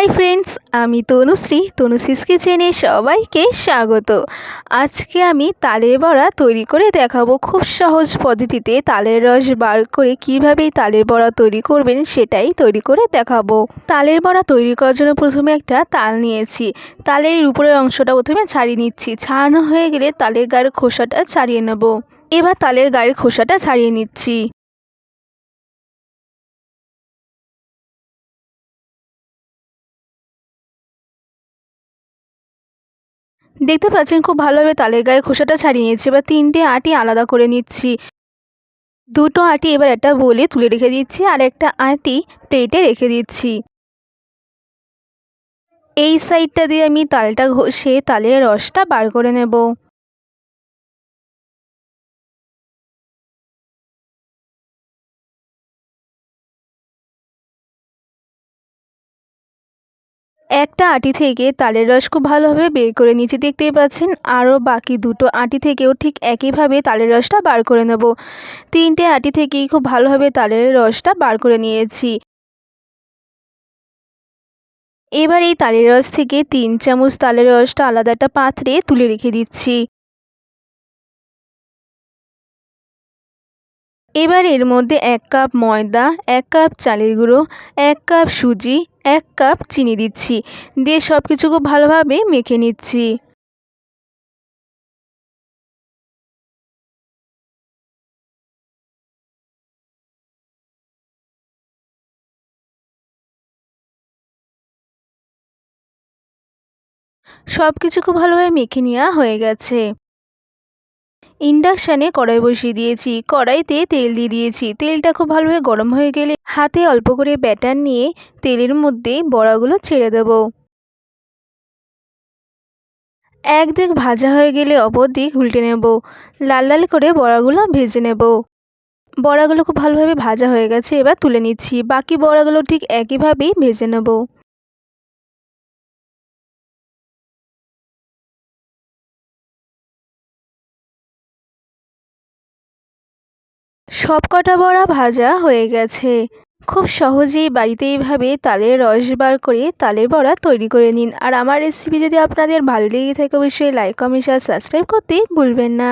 Hi friends, আমি তনুশ্রী। তনুশ্রীস কিচেনে সবাইকে স্বাগত। আজকে আমি তালের বড়া তৈরি করে দেখাবো। খুব সহজ পদ্ধতিতে তালের রস বার করে কীভাবে তালের বড়া তৈরি করবেন সেটাই তৈরি করে দেখাবো। তালের বড়া তৈরি করার জন্য প্রথমে একটা তাল নিয়েছি। তালের উপরের অংশটা প্রথমে ছাড়িয়ে নিচ্ছি। ছাড়ানো হয়ে গেলে তালের গায়ের খোসাটা ছাড়িয়ে নেব। এবার তালের গায়ের খোসাটা ছাড়িয়ে নিচ্ছি। দেখতে পাচ্ছেন খুব ভালোভাবে তালের গায়ে খোসাটা ছাড়িয়ে নিয়েছি। এবার তিনটে আটি আলাদা করে নিচ্ছি। দুটো আটি এবার একটা বলে তুলে রেখে দিচ্ছি আর একটা আটি প্লেটে রেখে দিচ্ছি। এই সাইডটা দিয়ে আমি তালটা ঘষে তালের রসটা বার করে নেব। একটা আটি থেকে তালের রস খুব ভালোভাবে বের করে নিচে দেখতেই পাচ্ছেন, আরও বাকি দুটো আটি থেকেও ঠিক একইভাবে তালের রসটা বার করে নেব। তিনটে আটি থেকেই খুব ভালোভাবে তালের রসটা বার করে নিয়েছি। এবার এই তালের রস থেকে তিন চামচ তালের রসটা আলাদা একটা পাত্রে তুলে রেখে দিচ্ছি। এবার এর মধ্যে এক কাপ ময়দা, এক কাপ চালের গুঁড়ো, এক কাপ সুজি এক কাপ চিনি দিচ্ছি। দিয়ে সব কিছু খুব ভালোভাবে মেখে নিচ্ছি। সব কিছু খুব ভালোভাবে মেখে নেওয়া হয়ে গেছে। ইন্ডাকশানে কড়াই বসিয়ে দিয়েছি। কড়াইতে তেল দিয়ে দিয়েছি। তেলটা খুব ভালোভাবে গরম হয়ে গেলে হাতে অল্প করে ব্যাটার নিয়ে তেলের মধ্যে বড়াগুলো ছেড়ে দেব। এক দিক ভাজা হয়ে গেলে অপর দিক উল্টে নেব। লাল লাল করে বড়াগুলো ভেজে নেব। বড়াগুলো খুব ভালোভাবে ভাজা হয়ে গেছে, এবার তুলে নিচ্ছি। বাকি বড়াগুলো ঠিক একইভাবেই ভেজে নেব। সব কটা বড়া ভাজা হয়ে গেছে। খুব সহজেই বাড়িতে এইভাবে তালের রস বার করে তালের বড়া তৈরি করে নিন। আর আমার রেসিপি যদি আপনাদের ভালো লেগে থাকে, অবশ্যই লাইক কমেন্ট শেয়ার সাবস্ক্রাইব করতে ভুলবেন না।